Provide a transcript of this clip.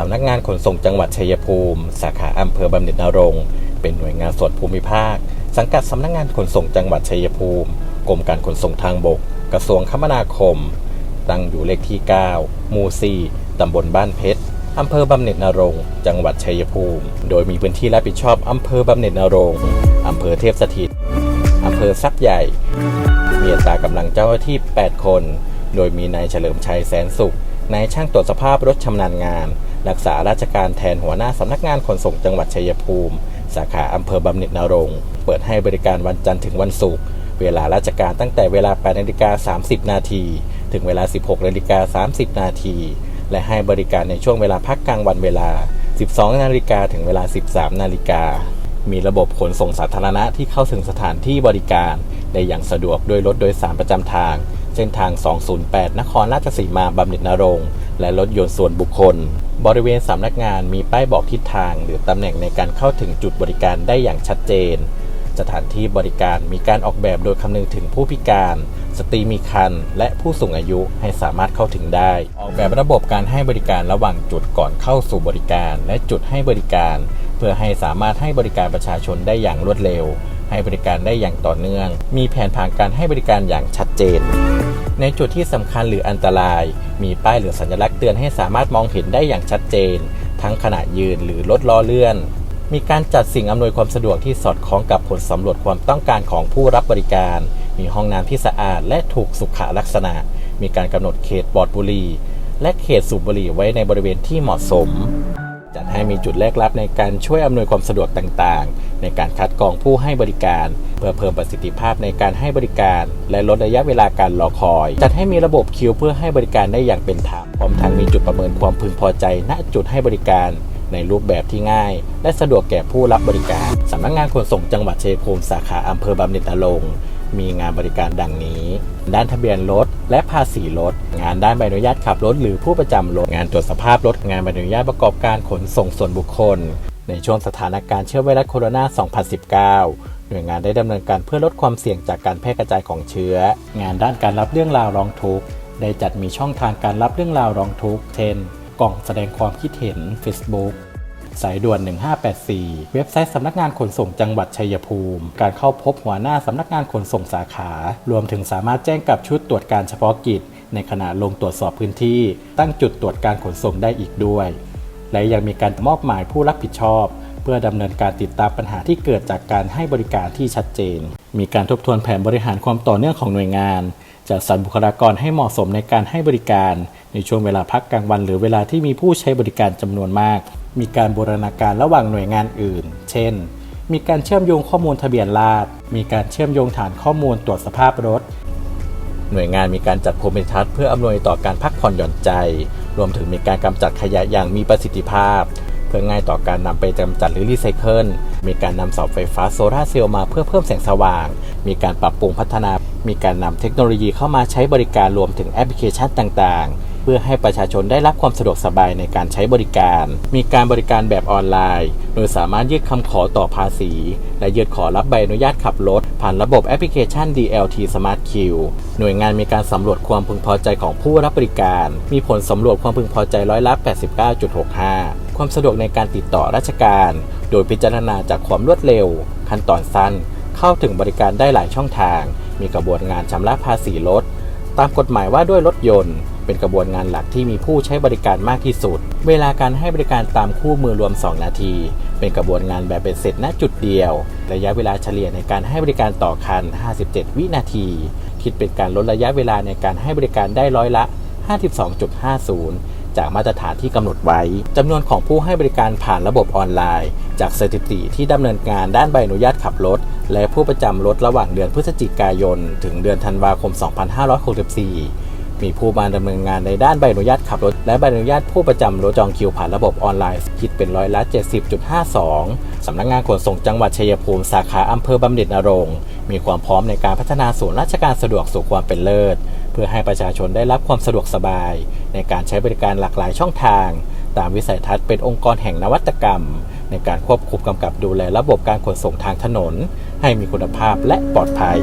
สำนักงานขนส่งจังหวัดชัยภูมิ สาขาอำเภอบำเหน็จนรงค์เป็นหน่วยงานส่วนภูมิภาค สังกัดสำนักงานขนส่งจังหวัดชัยภูมิ กรมการขนส่งทางบก กระทรวงคมนาคม ตั้งอยู่เลขที่ 9 หมู่ 4 ตำบลบ้านเพชรอำเภอบำเหน็จนรงค์จังหวัดชัยภูมิ โดยมีพื้นที่รับผิดชอบอำเภอบำเหน็จนรงค์อำเภอเทพสถิตอำเภอซักใหญ่ มีอัตรากำลังเจ้าหน้าที่ 8 คน โดยมีนายเฉลิมชัยแสนสุข นายช่างตรวจสภาพรถชำนาญงาน รักษาราชการแทนหัวหน้าสำนักงานขนส่งจังหวัดชัยภูมิ สาขาอำเภอบำเหน็จนรงเปิดให้บริการวันจันทร์ถึงวันศุกร์เวลาราชการตั้งแต่เวลา8นาฬิกา30 นาที ถึงเวลา 16นาฬิกา30 นาที และให้บริการในช่วงเวลาพักกลางวันเวลา 12นาฬิกาถึงเวลา 13นาฬิกามีระบบขนส่งสาธารณะที่เข้าถึงสถานที่บริการ ได้อย่างสะดวกด้วยรถโดยสารประจำทาง เส้นทาง 208 นครราชสีมาบำเหน็จนรงและรถยนต์ส่วนบุคคล บริเวณสำนักงานมีป้ายบอกทิศทาง หรือตำแหน่งในการเข้าถึงจุดบริการได้อย่างชัดเจน สถานที่บริการมีการออกแบบโดยคำนึงถึงผู้พิการ สตรีมีครรภ์และผู้สูงอายุให้สามารถเข้าถึงได้ ออกแบบระบบการให้บริการระหว่างจุดก่อนเข้าสู่บริการ และจุดให้บริการ เพื่อให้สามารถให้บริการประชาชนได้อย่างรวดเร็วให้บริการได้อย่างต่อเนื่อง มีแผนผังการให้บริการอย่างชัดเจน ในจุดที่สำคัญหรืออันตราย มีป้ายหรือสัญลักษณ์เตือนให้สามารถมองเห็นได้อย่างชัดเจน ทั้งขณะยืนหรือรถล้อเลื่อน มีการจัดสิ่งอำนวยความสะดวกที่สอดคล้องกับผลสำรวจความต้องการของผู้รับบริการ มีห้องน้ำที่สะอาดและถูกสุขลักษณะ มีการกำหนดเขตปลอดบุหรี่และเขตสูบบุหรี่ไว้ในบริเวณที่เหมาะสม จัดให้มีจุดแลกรับในการช่วยอำนวยความสะดวกต่างๆ ในการคัดกรองผู้ให้บริการ เพื่อเพิ่มประสิทธิภาพในการให้บริการ และลดระยะเวลาการรอคอย จัดให้มีระบบคิวเพื่อให้บริการได้อย่างเป็นธรรมพร้อมทั้งมีจุดประเมินความพึงพอใจ ณจุดให้บริการในรูปแบบที่ง่าย และสะดวกแก่ผู้รับบริการ สำนักงานขนส่งจังหวัดเชัยงภูมิสาขาอำเภอบำเหน็จนรงค์มีงานบริการดังนี้ ด้านทะเบียนรถและภาษีรถ งานด้านใบอนุญาตขับรถหรือผู้ประจำรถ งานตรวจสภาพรถ งานใบอนุญาตประกอบการขนส่งส่วนบุคคล ในช่วงสถานการณ์เชื้อไวรัสโคโรนา 2019 หน่วยงานได้ดำเนินการเพื่อลดความเสี่ยงจากการแพร่กระจายของเชื้อ งานด้านการรับเรื่องราวร้องทุกข์ได้จัดมีช่องทางการรับเรื่องราวร้องทุกข์เช่น กล่องแสดงความคิดเห็น Facebook สายด่วน 1584 เว็บไซต์สำนักงานขนส่งจังหวัดชัยภูมิ การเข้าพบหัวหน้าสำนักงานขนส่งสาขา รวมถึงสามารถแจ้งกับชุดตรวจการเฉพาะกิจ ในขณะลงตรวจสอบพื้นที่ ตั้งจุดตรวจการขนส่งได้อีกด้วย และยังมีการมอบหมายผู้รับผิดชอบ เพื่อดำเนินการติดตามปัญหาที่เกิดจากการให้บริการที่ชัดเจน มีการทบทวนแผนบริหารความต่อเนื่องของหน่วยงานจัดสรรบุคลากรให้เหมาะสมในการให้บริการ ในช่วงเวลาพักกลางวัน หรือเวลาที่มีผู้ใช้บริการจำนวนมาก มีการบูรณาการระหว่างหน่วยงานอื่น เช่น มีการเชื่อมโยงข้อมูลทะเบียนราษฎรมีการเชื่อมโยงฐานข้อมูลตรวจสภาพรถ หน่วยงานมีการจัดภูมิทัศน์เพื่ออำนวยต่อการพักผ่อนหย่อนใจ รวมถึงมีการกำจัดขยะอย่างมีประสิทธิภาพ เพื่อง่ายต่อการนำไปจำจัดหรือรีไซเคิล มีการนำเสาไฟฟ้าโซลาเซลล์มาเพื่อเพิ่มแสงสว่าง มีการปรับปรุงพัฒนา มีการนำเทคโนโลยีเข้ามาใช้บริการรวมถึงแอปพลิเคชันต่างๆ เพื่อให้ประชาชนได้รับความสะดวกสบายในการใช้บริการ มีการบริการแบบออนไลน์ โดยสามารถยื่นคำขอต่อภาษี และยื่นขอรับใบอนุญาตขับรถ ผ่านระบบแอปพลิเคชัน DLT Smart Q หน่วยงานมีการสำรวจความพึงพอใจของผู้รับบริการ มีผลสำรวจความพึงพอใจร้อยละ 89.65 ความสะดวกในการติดต่อราชการ โดยพิจารณาจากความรวดเร็ว ขั้นตอนสั้น เข้าถึงบริการได้หลายช่องทาง มีกระบวนงานชำระภาษีรถตามกฎหมายว่าด้วยรถยนต์ เป็นกระบวนงานหลักที่มีผู้ใช้บริการมากที่สุด เวลาการให้บริการตามคู่มือรวม 2 นาที เป็นกระบวนงานแบบเป็นเสร็จณจุดเดียว ระยะเวลาเฉลี่ยในการให้บริการต่อคัน 57 วินาที คิดเป็นการลดระยะเวลาในการให้บริการได้ร้อยละ 52.50 จากมาตรฐานที่กำหนดไว้จำนวนของผู้ให้บริการผ่านระบบออนไลน์ จากสถิติที่ดำเนินงานด้านใบอนุญาตขับรถ และผู้ประจำรถระหว่างเดือนพฤศจิกายน ถึงเดือนธันวาคม 2564 มีผู้มาดำเนินงานในด้านใบอนุญาตขับรถ และใบอนุญาตผู้ประจำรถจองคิวผ่านระบบออนไลน์คิดเป็นร้อยละ70.52 สำนักงานขนส่งจังหวัดชัยภูมิสาขาอำเภอบำเหน็จนรงมีความพร้อมในการพัฒนาศูนย์ราชการสะดวกสู่ความเป็นเลิศ เพื่อให้ประชาชนได้รับความสะดวกสบาย ในการใช้บริการหลากหลายช่องทาง ตามวิสัยทัศน์เป็นองค์กรแห่งนวัตกรรม ในการควบคุมกำกับดูแลระบบการขนส่งทางถนน ให้มีคุณภาพและปลอดภัย